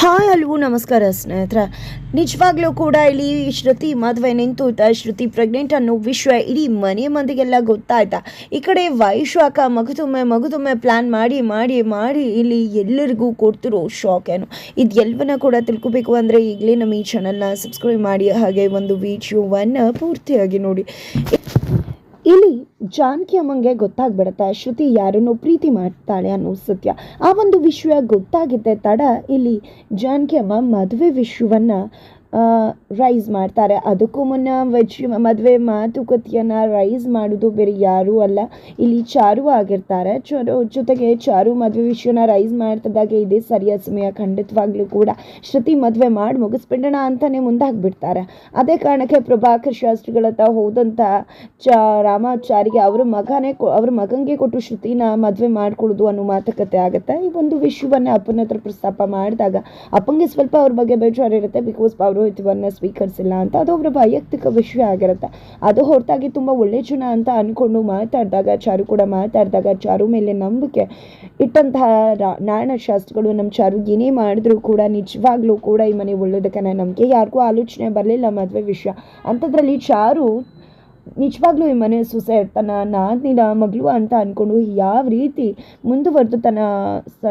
Hi ಅಲ್ವೂ, ನಮಸ್ಕಾರ ಸ್ನೇಹಿತರೆ. ನಿಜವಾಗ್ಲೂ ಕೂಡ ಇಲ್ಲಿ ಶ್ರುತಿ ಮದುವೆ ನಿಂತು ಶ್ರುತಿ ಪ್ರೆಗ್ನೆಂಟ್ ಅನ್ನೋ ವಿಷಯ ಇಡೀ ಮನೆ ಮಂದಿಗೆಲ್ಲ ಗೊತ್ತಾಯ್ತಾ? ಈ ಕಡೆ ವೈಶಾಖ ಮಗುತೊಮ್ಮೆ ಮಗುತೊಮ್ಮೆ ಪ್ಲ್ಯಾನ್ ಮಾಡಿ ಮಾಡಿ ಮಾಡಿ ಇಲ್ಲಿ ಎಲ್ಲರಿಗೂ ಕೊಡ್ತಿರೋ ಶಾಕ್ ಏನು? ಇದು ಎಲ್ಲವನ್ನ ಕೂಡ ತಿಳ್ಕೊಬೇಕು ಅಂದರೆ ಈಗಲೇ ನಮ್ಮ ಈ ಚಾನಲ್ನ ಸಬ್ಸ್ಕ್ರೈಬ್ ಮಾಡಿ, ಹಾಗೆ ಒಂದು ವಿಡಿಯೋವನ್ನು ಪೂರ್ತಿಯಾಗಿ ನೋಡಿ. ಇಲ್ಲಿ ಜಾನಕಿ ಅಮ್ಮಂಗೆ ಗೊತ್ತಾಗ್ಬಿಡುತ್ತೆ, ಶ್ರುತಿ ಯಾರನ್ನು ಪ್ರೀತಿ ಮಾಡ್ತಾಳೆ ಅನ್ನೋ ಸತ್ಯ. ಆ ಒಂದು ವಿಷಯ ಗೊತ್ತಾಗಿದ್ದೆ ತಡ ಇಲ್ಲಿ ಜಾನಕಿ ಅಮ್ಮ ಮದುವೆ ವಿಷಯವನ್ನು ರೈಸ್ ಮಾಡ್ತಾರೆ. ಅದಕ್ಕೂ ಮುನ್ನ ವೆಜ್ ಮದುವೆ ಮಾತುಕತೆಯನ್ನು ರೈಸ್ ಮಾಡೋದು ಬೇರೆ ಯಾರೂ ಅಲ್ಲ. ಇಲ್ಲಿ ಚಾರು ಆಗಿರ್ತಾರೆ. ಚರು, ಜೊತೆಗೆ ಚಾರು ಮದುವೆ ವಿಷಯನ ರೈಸ್ ಮಾಡ್ತಿದ್ದಾಗ ಇದೇ ಸರಿಯಾದ ಸಮಯ. ಖಂಡಿತವಾಗ್ಲೂ ಕೂಡ ಶ್ರುತಿ ಮದುವೆ ಮಾಡಿ ಮುಗಿಸ್ಬಿಡೋಣ ಅಂತಲೇ ಮುಂದಾಗ್ಬಿಡ್ತಾರೆ. ಅದೇ ಕಾರಣಕ್ಕೆ ಪ್ರಭಾಕರ್ ಶಾಸ್ತ್ರಿಗಳತ್ತ ಹೋದಂಥ ಚ ರಾಮಾಚಾರಿಗೆ ಅವರ ಮಗನೇ ಅವ್ರ ಮಗನಿಗೆ ಕೊಟ್ಟು ಶ್ರುತಿನ ಮದುವೆ ಮಾಡಿಕೊಡೋದು ಅನ್ನೋ ಮಾತುಕತೆ ಆಗುತ್ತೆ. ಈ ಒಂದು ವಿಷಯವನ್ನು ಅಪ್ಪನ ಹತ್ರ ಪ್ರಸ್ತಾಪ ಮಾಡಿದಾಗ ಅಪ್ಪಂಗೆ ಸ್ವಲ್ಪ ಅವ್ರ ಬಗ್ಗೆ ಬೇಜಾರಿರುತ್ತೆ ಬಿಕಾಸ್ ಪೌರೋಹಿತ್ಯವನ್ನು ಸ್ವೀಕರಿಸಿಲ್ಲ ಅಂತ, ಅದು ಅವರ ವೈಯಕ್ತಿಕ ವಿಷಯ ಆಗಿರುತ್ತೆ. ಅದು ಹೊರತಾಗಿ ತುಂಬ ಒಳ್ಳೆ ಜನ ಅಂತ ಅಂದ್ಕೊಂಡು ಮಾತಾಡಿದಾಗ, ಚಾರು ಕೂಡ ಮಾತಾಡಿದಾಗ, ಚಾರು ಮೇಲೆ ನಂಬಿಕೆ ಇಟ್ಟಂತಹ ನಾರಾಯಣಶಾಸ್ತ್ರಿಗಳು ನಾರಾಯಣ ಶಾಸ್ತ್ರಿಗಳು ನಮ್ಮ ಚಾರು ಏನೇ ಮಾಡಿದ್ರು ಕೂಡ ನಿಜವಾಗ್ಲೂ ಕೂಡ ಈ ಮನೆ ಒಳ್ಳೇದಕ್ಕೆ ನಂಬಿಕೆ ಯಾರಿಗೂ ಆಲೋಚನೆ ಬರಲಿಲ್ಲ ಮದುವೆ ವಿಷಯ. ಅಂಥದ್ರಲ್ಲಿ ಚಾರು ನಿಜವಾಗ್ಲೂ ಈ ಮನೆ ಸೊಸೆ ತನ್ನ ನಾದಿನ ಮಗಳು ಅಂತ ಅಂದ್ಕೊಂಡು ಯಾವ ರೀತಿ ಮುಂದುವರೆದು ತನ್ನ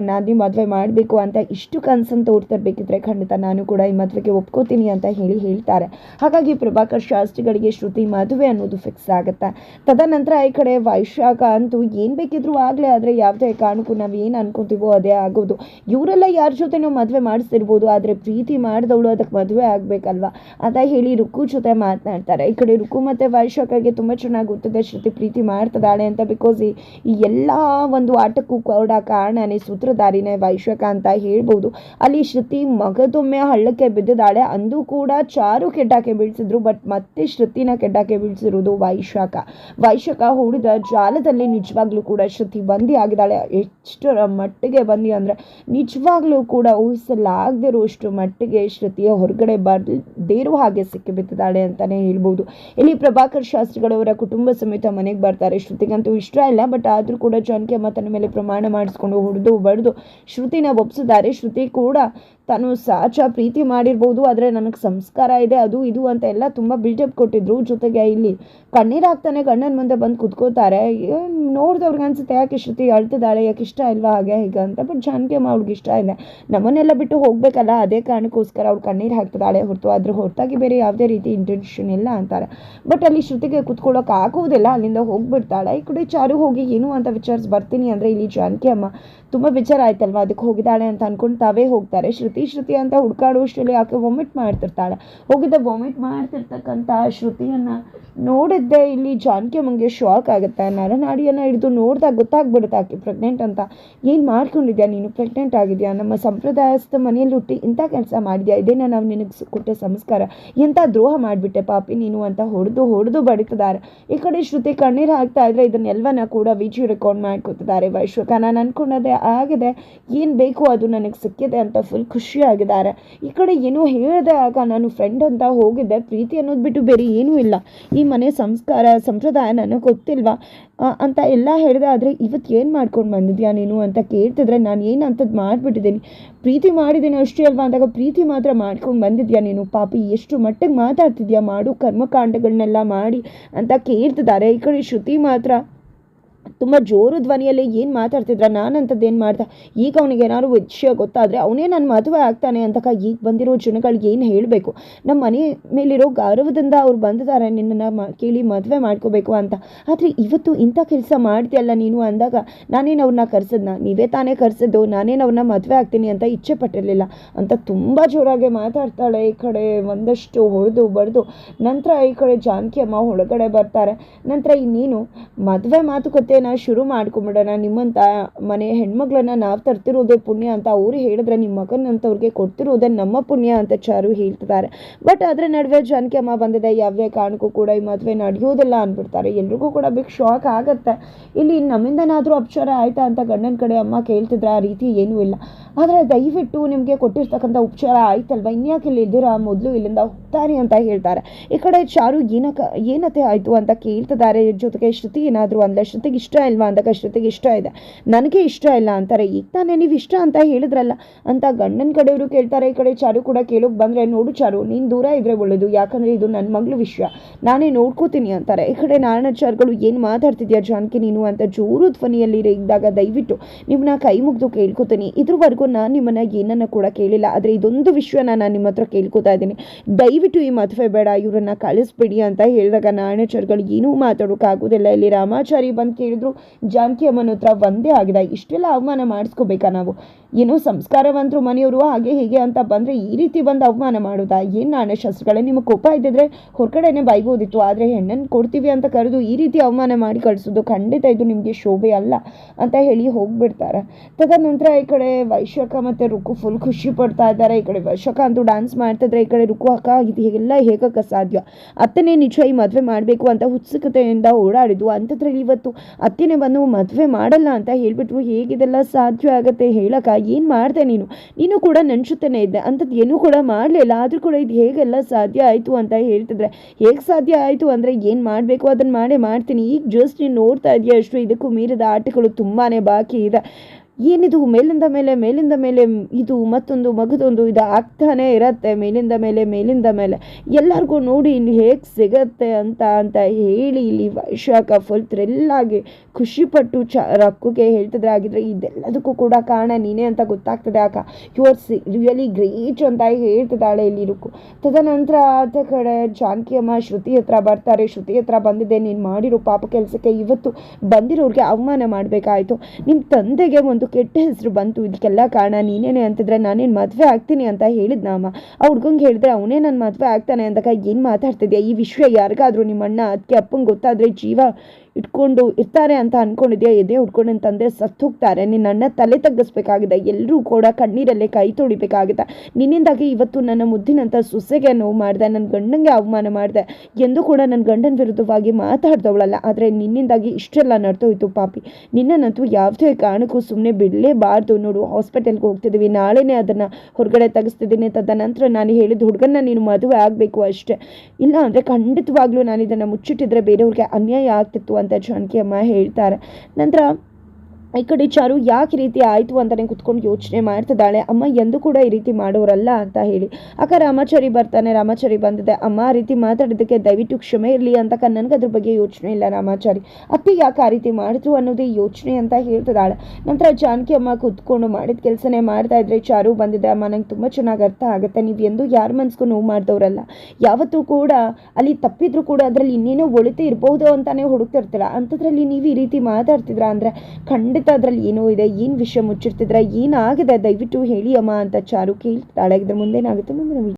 ನಾದಿನಿ ಮದುವೆ ಮಾಡಬೇಕು ಅಂತ ಇಷ್ಟು ಕನಸನ್ನು ತೋರ್ತಿರ್ಬೇಕಿದ್ರೆ ಖಂಡಿತ ನಾನು ಕೂಡ ಈ ಮದುವೆಗೆ ಒಪ್ಕೋತೀನಿ ಅಂತ ಹೇಳಿ ಹೇಳ್ತಾರೆ. ಹಾಗಾಗಿ ಪ್ರಭಾಕರ್ ಶಾಸ್ತ್ರಿಗಳಿಗೆ ಶ್ರುತಿ ಮದುವೆ ಅನ್ನೋದು ಫಿಕ್ಸ್ ಆಗುತ್ತೆ. ತದನಂತರ ಈ ಕಡೆ ವೈಶಾಖ ಅಂತೂ ಏನು ಬೇಕಿದ್ರೂ ಆಗಲೇ ಆದರೆ ಯಾವುದೇ ಕಾರಣಕ್ಕೂ ನಾವು ಏನು ಅನ್ಕೊತೀವೋ ಅದೇ ಆಗೋದು. ಇವರೆಲ್ಲ ಯಾರ ಜೊತೆನೋ ಮದುವೆ ಮಾಡಿಸ್ತಿರ್ಬೋದು ಆದರೆ ಪ್ರೀತಿ ಮಾಡಿದವಳು ಅದಕ್ಕೆ ಮದುವೆ ಆಗಬೇಕಲ್ವಾ? ಅಂತ ಹೇಳಿ ರುಕು ಜೊತೆ ಮಾತನಾಡ್ತಾರೆ. ಈ ಕಡೆ ರುಕು ಮತ್ತು ವೈಶಾಖಗೆ ತುಂಬ ಚೆನ್ನಾಗಿ ಗೊತ್ತಿದೆ ಶ್ರುತಿ ಪ್ರೀತಿ ಮಾಡ್ತಿದ್ದಾಳೆ ಅಂತ ಬಿಕಾಸ್ ಈ ಎಲ್ಲ ಒಂದು ಆಟಕ್ಕೂ ಕೂಡ ಕಾರಣನೇ ಸೂತ್ರಧಾರಿನೇ ವೈಶಾಖ ಅಂತ ಹೇಳ್ಬೋದು. ಅಲ್ಲಿ ಶ್ರುತಿ ಮಗದೊಮ್ಮೆ ಹಳ್ಳಕ್ಕೆ ಬಿದ್ದಿದ್ದಾಳೆ. ಅಂದು ಕೂಡ ಚಾರು ಕೆಡ್ಡಾಕೆ ಬೀಳ್ಸಿದ್ರು ಬಟ್ ಮತ್ತೆ ಶ್ರುತಿನ ಕೆಡ್ಡಾಕೆ ಬೀಳ್ಸಿರೋದು ವೈಶಾಖ. ವೈಶಾಖ ಹೂಡಿದ ಜಾಲದಲ್ಲಿ ನಿಜವಾಗ್ಲೂ ಕೂಡ ಶ್ರುತಿ ಬಂದಿ ಆಗಿದ್ದಾಳೆ. ಎಷ್ಟರ ಮಟ್ಟಿಗೆ ಬಂದಿ ಅಂದರೆ ನಿಜವಾಗ್ಲೂ ಕೂಡ ಊಹಿಸಲಾಗದಿರುವಷ್ಟು ಮಟ್ಟಿಗೆ ಶ್ರುತಿಯ ಹೊರಗಡೆ ಬರ್ದೇ ಹಾಗೆ ಹಾಗೆ ಸಿಕ್ಕಿಬಿತ್ತಿದ್ದಾಳೆ ಅಂತಲೇ ಹೇಳ್ಬೋದು. ಇಲ್ಲಿ ಪ್ರಭಾಕರ್ ಶಾಸ್ತ್ರಿಗಳವರ ಕುಟುಂಬ ಸಮೇತ ಮನೆಗೆ ಬರ್ತಾರೆ. ಶ್ರುತಿಗಂತೂ ಇಷ್ಟ ಇಲ್ಲ ಬಟ್ ಆದರೂ ಕೂಡ ಜಾನಕಿ ಅಮ್ಮ ಮೇಲೆ ಪ್ರಮಾಣ ಮಾಡಿಸ್ಕೊಂಡು ಹೊಡೆದು ಬಡಿದು ಶ್ರುತಿನ ಒಪ್ಪಿಸಿದ್ದಾರೆ ಶ್ರುತಿ ಕೂಡ ತಾನು ಸಹಜ ಪ್ರೀತಿ ಮಾಡಿರ್ಬೋದು, ಆದರೆ ನನಗೆ ಸಂಸ್ಕಾರ ಇದೆ, ಅದು ಇದು ಅಂತ ಎಲ್ಲ ತುಂಬ ಬಿಲ್ಡಪ್ ಕೊಟ್ಟಿದ್ರು. ಜೊತೆಗೆ ಇಲ್ಲಿ ಕಣ್ಣೀರು ಹಾಕ್ತಾನೆ ಗಂಡನ ಮುಂದೆ ಬಂದು ಕುತ್ಕೋತಾರೆ. ನೋಡಿದವ್ರಿಗೆ ಅನ್ಸುತ್ತೆ, ಯಾಕೆ ಶ್ರುತಿ ಅಳ್ತಿದ್ದಾಳೆ, ಯಾಕೆ ಇಷ್ಟ ಇಲ್ವಾ, ಹಾಗೆ ಹೀಗೆ ಅಂತ. ಬಟ್ ಜಾನಕಿ ಅಮ್ಮ ಅವ್ಳಿಗೆ ಇಷ್ಟ ಇದೆ. ನಮ್ಮನ್ನೆಲ್ಲ ಬಿಟ್ಟು ಹೋಗಬೇಕಲ್ಲ, ಅದೇ ಕಾರಣಕ್ಕೋಸ್ಕರ ಅವ್ಳು ಕಣ್ಣೀರು ಹಾಕ್ತಿದ್ದಾಳೆ ಹೊರತು. ಅದ್ರ ಹೊರತಾಗಿ ಬೇರೆ ಯಾವುದೇ ರೀತಿ ಇಂಟೆನ್ಷನ್ ಇಲ್ಲ ಅಂತಾರೆ. ಬಟ್ ಅಲ್ಲಿ ಶ್ರುತಿಗೆ ಕುತ್ಕೊಳ್ಳೋಕೆ ಆಗೋದಿಲ್ಲ ಅಲ್ಲಿಂದ ಹೋಗ್ಬಿಡ್ತಾಳೆ. ಈ ಕಡೆ ಚಾರು ಹೋಗಿ, ಏನು ಅಂತ ವಿಚಾರಿಸಿ ಬರ್ತೀನಿ. ಅಂದರೆ ಇಲ್ಲಿ ಜಾನಕಿ ಅಮ್ಮ ತುಂಬ ವಿಚಾರ ಆಯ್ತಲ್ವಾ, ಅದಕ್ಕೆ ಹೋಗಿದ್ದಾಳೆ ಅಂತ ಅನ್ಕೊಂಡು ತಾವೇ ಹೋಗ್ತಾರೆ. ಶ್ರುತಿ ಶ್ರುತಿ ಅಂತ ಹುಡ್ಕಾಡುವಷ್ಟರಲ್ಲಿ ಆಕೆ ವಾಮಿಟ್ ಮಾಡ್ತಿರ್ತಾಳೆ. ಹೋಗಿದ್ದ ವಾಮಿಟ್ ಮಾಡ್ತಿರ್ತಕ್ಕಂಥ ಶ್ರುತಿಯನ್ನು ನೋಡಿದ್ದೆ, ಇಲ್ಲಿ ಜಾನಕಿ ಅಮ್ಮಂಗೆ ಶಾಕ್ ಆಗುತ್ತೆ. ನರನಾಡಿಯನ್ನು ಹಿಡಿದು ನೋಡಿದಾಗ ಗೊತ್ತಾಗ್ಬಿಡುತ್ತೆ ಆಕೆ ಪ್ರೆಗ್ನೆಂಟ್ ಅಂತ. ಏನು ಮಾಡ್ಕೊಂಡಿದ್ಯಾ ನೀನು? ಪ್ರೆಗ್ನೆಂಟ್ ಆಗಿದೆಯಾ? ನಮ್ಮ ಸಂಪ್ರದಾಯಸ್ಥ ಮನೆಯಲ್ಲಿ ಹುಟ್ಟಿ ಇಂಥ ಕೆಲಸ ಮಾಡಿದ್ಯಾ? ಇದೇನ ನಾವು ನಿನಗೆ ಕೊಟ್ಟ ಸಂಸ್ಕಾರ? ಎಂಥ ದ್ರೋಹ ಮಾಡಿಬಿಟ್ಟೆ ಪಾಪಿ ನೀನು ಅಂತ ಹೊಡೆದು ಹೊಡೆದು ಬಡಿತಿದ್ದಾರೆ. ಈ ಕಡೆ ಶ್ರುತಿ ಕಣ್ಣೀರು ಹಾಕ್ತಾ ಇದ್ರೆ ಇದನ್ನೆಲ್ಲವನ್ನ ಕೂಡ ವಿಡಿಯೋ ರೆಕಾರ್ಡ್ ಮಾಡ್ಕೊತಿದ್ದಾರೆ. ವೈಶ್ವಕ ನಾನು ಅನ್ಕೊಂಡದೆ ಆಗಿದೆ. ಏನು ಬೇಕು ಅದು ನನಗೆ ಸಿಕ್ಕಿದೆ ಅಂತ ಫುಲ್ ಖುಷಿಯಾಗಿದ್ದಾರೆ ಈ ಕಡೆ ಏನೋ ಆಗ ನಾನು ಫ್ರೆಂಡ್ ಅಂತ ಹೋಗಿದ್ದೆ. ಪ್ರೀತಿ ಅನ್ನೋದು ಬಿಟ್ಟು ಬೇರೆ ಏನೂ ಇಲ್ಲ. ಈ ಮನೆ ಸಂಸ್ಕಾರ, ಸಂಪ್ರದಾಯ ನನಗೆ ಗೊತ್ತಿಲ್ವಾ? ಅಂತ ಎಲ್ಲ ಹೇಳಿದೆ, ಆದರೆ ಇವತ್ತು ಏನು ಮಾಡ್ಕೊಂಡು ಬಂದಿದ್ಯಾ ನೀನು ಅಂತ ಕೇಳ್ತಿದ್ರೆ ನಾನು ಏನು ಅಂಥದ್ದು ಮಾಡಿಬಿಟ್ಟಿದ್ದೀನಿ. ಪ್ರೀತಿ ಮಾಡಿದ್ದೀನಿ ಅಷ್ಟೇ ಅಲ್ವಾ? ಅಂದಾಗ ಪ್ರೀತಿ ಮಾತ್ರ ಮಾಡ್ಕೊಂಡು ಬಂದಿದ್ಯಾ ನೀನು? ಪಾಪಿ, ಎಷ್ಟು ಮಟ್ಟಿಗೆ ಮಾತಾಡ್ತಿದ್ಯಾ? ಮಾಡು ಕರ್ಮಕಾಂಡಗಳನ್ನೆಲ್ಲ ಮಾಡಿ ಅಂತ ಕೇಳ್ತಿದ್ದಾರೆ. ಈ ಕಡೆ ಶ್ರುತಿ ಮಾತ್ರ ತುಂಬ ಜೋರು ಧ್ವನಿಯಲ್ಲಿ ಏನು ಮಾತಾಡ್ತಿದ್ರ? ನಾನಂಥದ್ದು ಏನು ಮಾಡ್ದೆ? ಈಗ ಅವನಿಗೆ ಏನಾದ್ರು ವಿಷಯ ಗೊತ್ತಾದರೆ ಅವನೇ ನನ್ನ ಮದುವೆ ಆಗ್ತಾನೆ ಅಂತಕ ಈಗ ಬಂದಿರೋ ಜನಗಳಿಗೆ ಏನು ಹೇಳಬೇಕು? ನಮ್ಮ ಮನೆ ಮೇಲಿರೋ ಗೌರವದಿಂದ ಅವ್ರು ಬಂದಿದ್ದಾರೆ ನಿನ್ನನ್ನು ಮ, ಕೇಳಿ ಮದುವೆ ಮಾಡ್ಕೋಬೇಕು ಅಂತ. ಆದರೆ ಇವತ್ತು ಇಂಥ ಕೆಲಸ ಮಾಡ್ತೀಯಲ್ಲ ನೀನು ಅಂದಾಗ ನಾನೇನು ಅವ್ರನ್ನ ಕರ್ಸಿದ್ನ? ನೀವೇ ತಾನೇ ಕರ್ಸಿದ್ದು, ನಾನೇನು ಅವ್ರನ್ನ ಮದುವೆ ಆಗ್ತೀನಿ ಅಂತ ಇಚ್ಛೆ ಪಟ್ಟಿರಲಿಲ್ಲ. ಅಂತ ತುಂಬ ಜೋರಾಗಿ ಮಾತಾಡ್ತಾಳೆ ಈ ಕಡೆ. ಒಂದಷ್ಟು ಹೊಡೆದು ಬಡಿದು ನಂತರ ಈ ಕಡೆ ಜಾನಕಿ ಅಮ್ಮ ಒಳಗಡೆ ಬರ್ತಾರೆ. ನಂತರ ಇನ್ನೇನು ಮದುವೆ ಮಾತುಕತೆನ ಶುರು ಮಾಡ್ಕೊಂಬಿಡೋಣ. ನಿಮ್ಮಂಥ ಮನೆ ಹೆಣ್ಮಕ್ಳನ್ನ ನಾವು ತರ್ತಿರೋದೇ ಪುಣ್ಯ ಅಂತ ಅವ್ರು ಹೇಳಿದ್ರೆ ನಿಮ್ಮ ಮಗನಂಥವ್ರಿಗೆ ಕೊಡ್ತಿರೋದೇ ನಮ್ಮ ಪುಣ್ಯ ಅಂತ ಚಾರು ಹೇಳ್ತಿದ್ದಾರೆ. ಬಟ್ ಅದರ ನಡುವೆ ಜಾನಕಿ ಅಮ್ಮ ಬಂದಿದೆ ಯಾವ್ಯಾವ ಕಾರಣಕ್ಕೂ ಕೂಡ ಈ ಮದುವೆ ನಡೆಯೋದಿಲ್ಲ ಅಂದ್ಬಿಡ್ತಾರೆ. ಎಲ್ರಿಗೂ ಕೂಡ ಬಿಗ್ ಶಾಕ್ ಆಗುತ್ತೆ. ಇಲ್ಲಿ ನಮ್ಮಿಂದನಾದರೂ ಅಪಚಾರ ಆಯ್ತಾ ಅಂತ ಗಂಡನ ಕಡೆ ಅಮ್ಮ ಕೇಳ್ತಿದ್ರೆ ಆ ರೀತಿ ಏನೂ ಇಲ್ಲ. ಆದರೆ ದಯವಿಟ್ಟು ನಿಮಗೆ ಕೊಟ್ಟಿರ್ತಕ್ಕಂಥ ಉಪಚಾರ ಆಯ್ತಲ್ವಾ? ಇನ್ಯಾಕೆ ಇಲ್ಲಿ ಇದ್ದೀರಾ ಮೊದಲು ಇಲ್ಲಿಂದ ಹೋಗ್ತಾನೆ ಅಂತ ಹೇಳ್ತಾರೆ. ಈ ಕಡೆ ಚಾರು ಏನಕ್ಕ ಏನತೆ ಆಯಿತು ಅಂತ ಕೇಳ್ತಿದ್ದಾರೆ. ಜೊತೆಗೆ ಶ್ರುತಿ ಏನಾದರೂ ಅಂದರೆ ಶ್ರುತಿಗೆ ಇಷ್ಟ ಇಲ್ವಾ ಅಂದಾಗ ಶ್ರುತಿಗೆ ಇಷ್ಟ ಇದೆ. ನನಗೆ ಇಷ್ಟ ಇಲ್ಲ ಅಂತಾರೆ. ಈಗ ತಾನೇ ನೀವು ಇಷ್ಟ ಅಂತ ಹೇಳಿದ್ರಲ್ಲ. ಅಂತ ಗಂಡನ ಕಡೆಯವರು ಕೇಳ್ತಾರೆ, ಈ ಕಡೆ ಚಾರು ಕೂಡ ಕೇಳೋಕೆ ಬಂದರೆ ನೋಡು ಚಾರು, ನೀನು ದೂರ ಇದ್ರೆ ಒಳ್ಳೇದು. ಯಾಕಂದರೆ ಇದು ನನ್ನ ಮಗಳು ವಿಷಯ. ನಾನೇ ನೋಡ್ಕೋತೀನಿ ಅಂತಾರೆ. ಈ ಕಡೆ ನಾರಾಯಣಾಚಾರ್ಯಗಳು ಏನು ಮಾತಾಡ್ತಿದ್ಯಾ ಜಾನಕಿ ನೀನು ಅಂತ ಜೋರು ಧ್ವನಿಯಲ್ಲಿ ಇದ್ದಾಗ ದಯವಿಟ್ಟು ನಿಮ್ಮನ್ನ ಕೈ ಮುಗ್ದು ಕೇಳ್ಕೊತೀನಿ. ಇದ್ರವರೆಗೂ ನಾನು ನಿಮ್ಮನ್ನ ಏನನ್ನ ಕೂಡ ಕೇಳಿಲ್ಲ. ಆದರೆ ಇದೊಂದು ವಿಷಯನ ನಾನು ನಿಮ್ಮ ಹತ್ರ ಕೇಳ್ಕೊತಾ ಇದ್ದೀನಿ. ದಯವಿಟ್ಟು ಈ ಮದುವೆ ಬೇಡ. ಇವರನ್ನ ಕಳಿಸ್ಬಿಡಿ ಅಂತ ಹೇಳಿದಾಗ ನಾರಾಯಣಾಚಾರ್ಯಗಳು ಏನೂ ಮಾತಾಡೋಕ್ಕಾಗೋದಿಲ್ಲ ಇಲ್ಲಿ ರಾಮಾಚಾರಿ ಬಂದು ಕೇಳಿದ್ರು ಜಾನಕಿ ಅಮ್ಮನ ಹತ್ರ ಒಂದೇ ಆಗಿದೆ. ಇಷ್ಟೆಲ್ಲ ಅವಮಾನ ಮಾಡಿಸ್ಕೋಬೇಕಾ ನಾವು? ಏನೋ ಸಂಸ್ಕಾರವಂತರು ಮನೆಯವರು ಹಾಗೆ ಹೀಗೆ ಅಂತ ಬಂದರೆ ಈ ರೀತಿ ಬಂದು ಅವಮಾನ ಮಾಡೋದಾ? ಏನು ನಾಣ್ಯಶಾಸ್ತ್ರಗಳೇ ನಿಮಗೆ ಕೋಪ ಇದ್ದಿದ್ರೆ ಹೊರಗಡೆನೆ ಬೈಬೋದಿತ್ತು ಆದರೆ ಹೆಣ್ಣನ್ನು ಕೊಡ್ತೀವಿ ಅಂತ ಕರೆದು ಈ ರೀತಿ ಅವಮಾನ ಮಾಡಿ ಕಳಿಸೋದು ಖಂಡಿತ ಇದು ನಿಮಗೆ ಶೋಭೆ ಅಲ್ಲ ಅಂತ ಹೇಳಿ ಹೋಗ್ಬಿಡ್ತಾರೆ. ತದನಂತರ ಈ ಕಡೆ ವೈಶಾಖ ಮತ್ತು ರುಕು ಫುಲ್ ಖುಷಿ ಪಡ್ತಾ ಇದ್ದಾರೆ. ಈ ಕಡೆ ವೈಶಾಖ ಅಂತೂ ಡ್ಯಾನ್ಸ್ ಮಾಡ್ತಿದ್ರೆ ಈ ಕಡೆ ರುಕು ಅಕ್ಕ ಇದು ಎಲ್ಲ ಹೇಗಕ್ಕೆ ಸಾಧ್ಯ. ಅತ್ತನೇ ನಿಜ ಈ ಮದುವೆ ಮಾಡಬೇಕು ಅಂತ ಉತ್ಸುಕತೆಯಿಂದ ಓಡಾಡಿದ್ವು. ಅಂಥದ್ರಲ್ಲಿ ಇವತ್ತು ಅತ್ತೆನೇ ಬಂದು ಮದುವೆ ಮಾಡಲ್ಲ ಅಂತ ಹೇಳ್ಬಿಟ್ರು, ಹೇಗಿದೆಲ್ಲ ಸಾಧ್ಯ ಆಗುತ್ತೆ ಹೇಳಕ್ಕ, ಏನು ಮಾಡಿದೆ ನೀನು? ನೀನು ಕೂಡ ನನ್ನ ಜೊತೆನೇ ಇದ್ದೆ, ಅಂಥದ್ದು ಏನೂ ಕೂಡ ಮಾಡಲಿಲ್ಲ, ಆದರೂ ಕೂಡ ಇದು ಹೇಗೆಲ್ಲ ಸಾಧ್ಯ ಆಯಿತು ಅಂತ ಹೇಳ್ತಿದ್ರೆ, ಹೇಗೆ ಸಾಧ್ಯ ಆಯಿತು ಅಂದರೆ ಏನು ಮಾಡಬೇಕು ಅದನ್ನು ಮಾಡೇ ಮಾಡ್ತೀನಿ, ಈಗ ಜಸ್ಟ್ ನೀನು ನೋಡ್ತಾ ಇದೆಯಾ ಅಷ್ಟು ಇದಕ್ಕೂ ಮೀರಿದ ಆಟಗಳು ತುಂಬಾ ಬಾಕಿ ಇದೆ. ಏನಿದು? ಮೇಲಿಂದ ಮೇಲೆ ಮೇಲಿಂದ ಮೇಲೆ ಇದು ಮತ್ತೊಂದು ಮಗದೊಂದು ಇದು ಆಗ್ತಾನೆ ಇರತ್ತೆ. ಮೇಲಿಂದ ಮೇಲೆ ಮೇಲಿಂದ ಮೇಲೆ. ಎಲ್ಲರಿಗೂ ನೋಡಿ ಇನ್ನು ಹೇಗೆ ಸಿಗತ್ತೆ ಅಂತ ಅಂತ ಹೇಳಿ ಇಲ್ಲಿ ವೈಶಾಖ ಫುಲ್ ಥ್ರಿಲ್ಲಾಗಿ ಖುಷಿಪಟ್ಟು ಚ ರಕ್ಕುಗೆ ಹೇಳ್ತಿದ್ರೆ ಆಗಿದ್ರೆ ಇದೆಲ್ಲದಕ್ಕೂ ಕೂಡ ಕಾರಣ ನೀನೇ ಅಂತ ಗೊತ್ತಾಗ್ತದೆ ಅಕ್ಕ you are see really great ಅಂತ ಹೇಳ್ತಿದ್ದಾಳೆ ಇಲ್ಲಿ ರುಕ್ಕು. ತದನಂತರ ಆತ ಕಡೆ ಜಾನಕಿ ಅಮ್ಮ, ಶ್ರುತಿ ಹತ್ರ ಬರ್ತಾರೆ. ಶ್ರುತಿ ಹತ್ರ ಬಂದಿದೆ ನೀನು ಮಾಡಿರೋ ಪಾಪ ಕೆಲಸಕ್ಕೆ ಇವತ್ತು ಬಂದಿರೋರಿಗೆ ಅವಮಾನ ಮಾಡಬೇಕಾಯಿತು. ನಿಮ್ಮ ತಂದೆಗೆ ಒಂದು ಕೆಟ್ಟ ಹೆಸರು ಬಂತು. ಇದಕ್ಕೆಲ್ಲ ಕಾರಣ ನೀನೇನೆ ಅಂತಿದ್ರೆ ನಾನೇನು ಮದುವೆ ಆಗ್ತೀನಿ ಅಂತ ಹೇಳಿದ್ನಮ್ಮ ಆ ಹುಡ್ಗಂಗೆ ಹೇಳಿದ್ರೆ ಅವನೇ ನನ್ನ ಮದುವೆ ಆಗ್ತಾನೆ ಅಂತಕ್ಕ ಏನು ಮಾತಾಡ್ತಿದ್ಯಾ? ಈ ವಿಷಯ ಯಾರಿಗಾದರೂ ನಿಮ್ಮ ಅಣ್ಣ ಅದಕ್ಕೆ ಅಪ್ಪಂಗೆ ಗೊತ್ತಾದರೆ ಜೀವ ಇಟ್ಕೊಂಡು ಇರ್ತಾರೆ ಅಂತ ಅಂದ್ಕೊಂಡಿದ್ಯಾ ಎದೆ ನನ್ನ ತಂದೆ ಸತ್ತು ಹೋಗ್ತಾರೆ ನಿನ್ನ ಅಣ್ಣ ತಲೆ ತಗ್ಗಿಸ್ಬೇಕಾಗಿದೆ. ಎಲ್ಲರೂ ಕೂಡ ಕಣ್ಣೀರಲ್ಲೇ ಕೈ ತೊಳಿಬೇಕಾಗಿದೆ. ನಿನ್ನಿಂದಾಗಿ ಇವತ್ತು ನನ್ನ ಮುದ್ದಿನಂಥ ಸೊಸೆಗೆ ನೋವು ಮಾಡಿದೆ ನನ್ನ ಗಂಡನಿಗೆ ಅವಮಾನ ಮಾಡಿದೆ ಎಂದು ಕೂಡ ನನ್ನ ಗಂಡನ ವಿರುದ್ಧವಾಗಿ ಮಾತಾಡ್ದವಳಲ್ಲ. ಆದರೆ ನಿನ್ನಿಂದಾಗಿ ಇಷ್ಟೆಲ್ಲ ನಡ್ತೋಯ್ತು ಪಾಪಿ. ನಿನ್ನನ್ನಂತೂ ಯಾವುದೇ ಕಾರಣಕ್ಕೂ ಸುಮ್ಮನೆ ಬಿಡಲೇಬಾರ್ದು. ನೋಡು, ಹಾಸ್ಪಿಟಲ್ಗೆ ಹೋಗ್ತಿದ್ದೀವಿ ನಾಳೆನೇ ಅದನ್ನು ಹೊರಗಡೆ ತೆಗಿಸ್ತಿದ್ದೀನಿ. ತದನಂತರ ನಾನು ಹೇಳಿದ ಹುಡುಗನ್ನ ನೀನು ಮದುವೆ ಆಗಬೇಕು ಅಷ್ಟೇ. ಇಲ್ಲ ಅಂದರೆ ಖಂಡಿತವಾಗ್ಲೂ ನಾನು ಇದನ್ನು ಮುಚ್ಚಿಟ್ಟಿದ್ರೆ ಬೇರೆಯವ್ರಿಗೆ ಅನ್ಯಾಯ ಆಗ್ತಿತ್ತು ಜಾನಕಿ ಅಮ್ಮ ಹೇಳ್ತಾರೆ ನಂತರ ಈ ಕಡೆ ಚಾರು ಯಾಕೆ ರೀತಿ ಆಯಿತು ಅಂತಲೇ ಕುತ್ಕೊಂಡು ಯೋಚನೆ ಮಾಡ್ತಿದ್ದಾಳೆ. ಅಮ್ಮ, ಎಂದು ಕೂಡ ಈ ರೀತಿ ಮಾಡೋರಲ್ಲ ಅಂತ ಹೇಳಿ. ಅಕ್ಕ, ರಾಮಾಚಾರಿ ಬರ್ತಾನೆ, ರಾಮಾಚಾರಿ ಬಂದಿದೆ. ಅಮ್ಮ, ಆ ರೀತಿ ಮಾತಾಡೋದಕ್ಕೆ ದಯವಿಟ್ಟು ಕ್ಷಮೆ ಇರಲಿ ಅಂತ ನನಗೆ ಅದ್ರ ಬಗ್ಗೆ ಯೋಚನೆ ಇಲ್ಲ ರಾಮಾಚಾರಿ. ಅತ್ತೆ ಯಾಕೆ ಆ ರೀತಿ ಮಾಡಿದ್ರು ಅನ್ನೋದೇ ಯೋಚನೆ ಅಂತ ಹೇಳ್ತಿದ್ದಾಳೆ. ನಂತರ ಜಾನಕಿ ಅಮ್ಮ ಕುತ್ಕೊಂಡು ಮಾಡಿದ ಕೆಲಸನೇ ಮಾಡ್ತಾ ಇದ್ರೆ, ಚಾರು ಬಂದಿದೆ ಅಮ್ಮ, ನಂಗೆ ತುಂಬ ಚೆನ್ನಾಗಿ ಅರ್ಥ ಆಗುತ್ತೆ. ನೀವು ಎಂದು ಯಾರ ಮನ್ಸಿಗೂ ನೋವು ಮಾಡಿದವರಲ್ಲ. ಯಾವತ್ತೂ ಕೂಡ ಅಲ್ಲಿ ತಪ್ಪಿದ್ರು ಕೂಡ ಅದರಲ್ಲಿ ಇನ್ನೇನೋ ಒಳಿತೆ ಇರಬಹುದು ಅಂತಾನೆ ಹುಡುಕ್ತಿರ್ತೀರ? ಅಂಥದ್ರಲ್ಲಿ ನೀವು ಈ ರೀತಿ ಮಾತಾಡ್ತಿದ್ರ ಅಂದರೆ ಖಂಡಿತ ಅದರಲ್ಲಿ ಏನೋ ಇದೆ, ಏನು ವಿಷಯ ಮುಚ್ಚಿರ್ತಿದ್ರ ಏನಾಗಿದೆ ದಯವಿಟ್ಟು ಹೇಳಿ ಅಮ್ಮ ಅಂತ ಚಾರು ಕೇಳ್ತಾಳೆ ಇದ್ರ ಮುಂದೇನಾಗುತ್ತೆ ಮುಂದಿನ